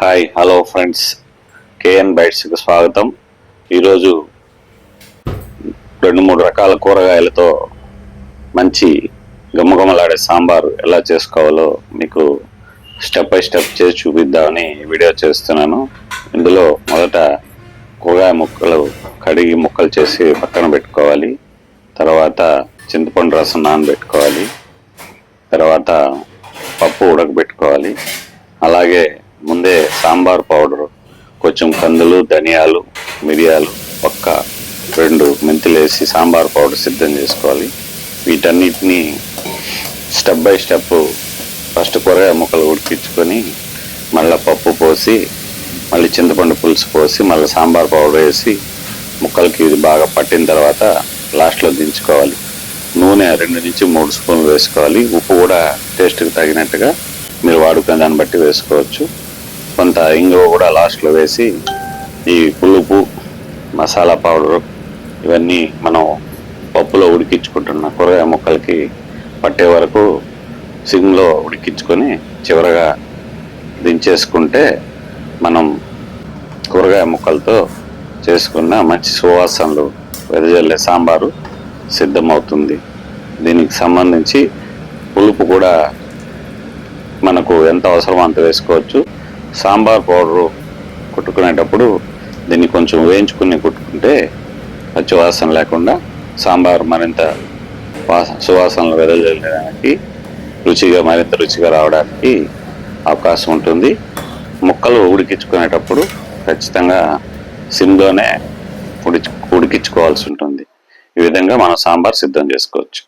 Hi hello friends KN బైట్స్కి స్వాగతం. ఈరోజు రెండు మూడు రకాల కూరగాయలతో మంచి గుమ్మగుమ్మలాడే సాంబారు ఎలా చేసుకోవాలో మీకు స్టెప్ బై స్టెప్ చేసి చూపిద్దామని వీడియో చేస్తున్నాను. ఇందులో మొదట కూరగాయ ముక్కలు కడిగి ముక్కలు చేసి పక్కన పెట్టుకోవాలి. తర్వాత చింతపండు రసం నానబెట్టుకోవాలి. తర్వాత పప్పు ఉడకబెట్టుకోవాలి. అలాగే ముందే సాంబార్ పౌడర్ కొంచెం కందులు ధనియాలు మిరియాలు ఒక్క రెండు మెంతులేసి సాంబార్ పౌడర్ సిద్ధం చేసుకోవాలి. వీటన్నిటిని స్టెప్ బై స్టెప్ ఫస్ట్ కూరగాయ ముక్కలు ఉడికించుకొని మళ్ళీ పప్పు పోసి మళ్ళీ చింతపండు పులుసు పోసి మళ్ళీ సాంబార్ పౌడర్ వేసి ముక్కలకి ఇది బాగా పట్టిన తర్వాత లాస్ట్లో దించుకోవాలి. నూనె రెండు నుంచి మూడు స్పూన్లు వేసుకోవాలి. ఉప్పు కూడా టేస్ట్కి తగినట్టుగా మీరు వాడుకునే దాన్ని బట్టి వేసుకోవచ్చు. కొంత ఇంగువ కూడా లాస్ట్లో వేసి ఈ పులుపు మసాలా పౌడర్ ఇవన్నీ మనం పప్పులో ఉడికించుకుంటున్న కూరగాయ ముక్కలకి పట్టే వరకు సిమ్లో ఉడికించుకొని చివరగా దించేసుకుంటే మనం కూరగాయ ముక్కలతో చేసుకున్న మంచి సువాసనలు వెదజల్లే సాంబారు సిద్ధమవుతుంది. దీనికి సంబంధించి పులుపు కూడా మనకు ఎంత అవసరమో అంత వేసుకోవచ్చు. సాంబార్ పౌడరు కుట్టుకునేటప్పుడు దీన్ని కొంచెం వేయించుకుని కుట్టుకుంటే పచ్చివాసన లేకుండా సాంబార్ మరింత వాసన సువాసనలు వెదజల్లడానికి రుచిగా మరింత రుచిగా రావడానికి అవకాశం ఉంటుంది. ముక్కలు ఉడికించుకునేటప్పుడు ఖచ్చితంగా సిమ్లోనే ఉడిచి ఉడికించుకోవాల్సి ఉంటుంది. ఈ విధంగా మనం సాంబార్ సిద్ధం చేసుకోవచ్చు.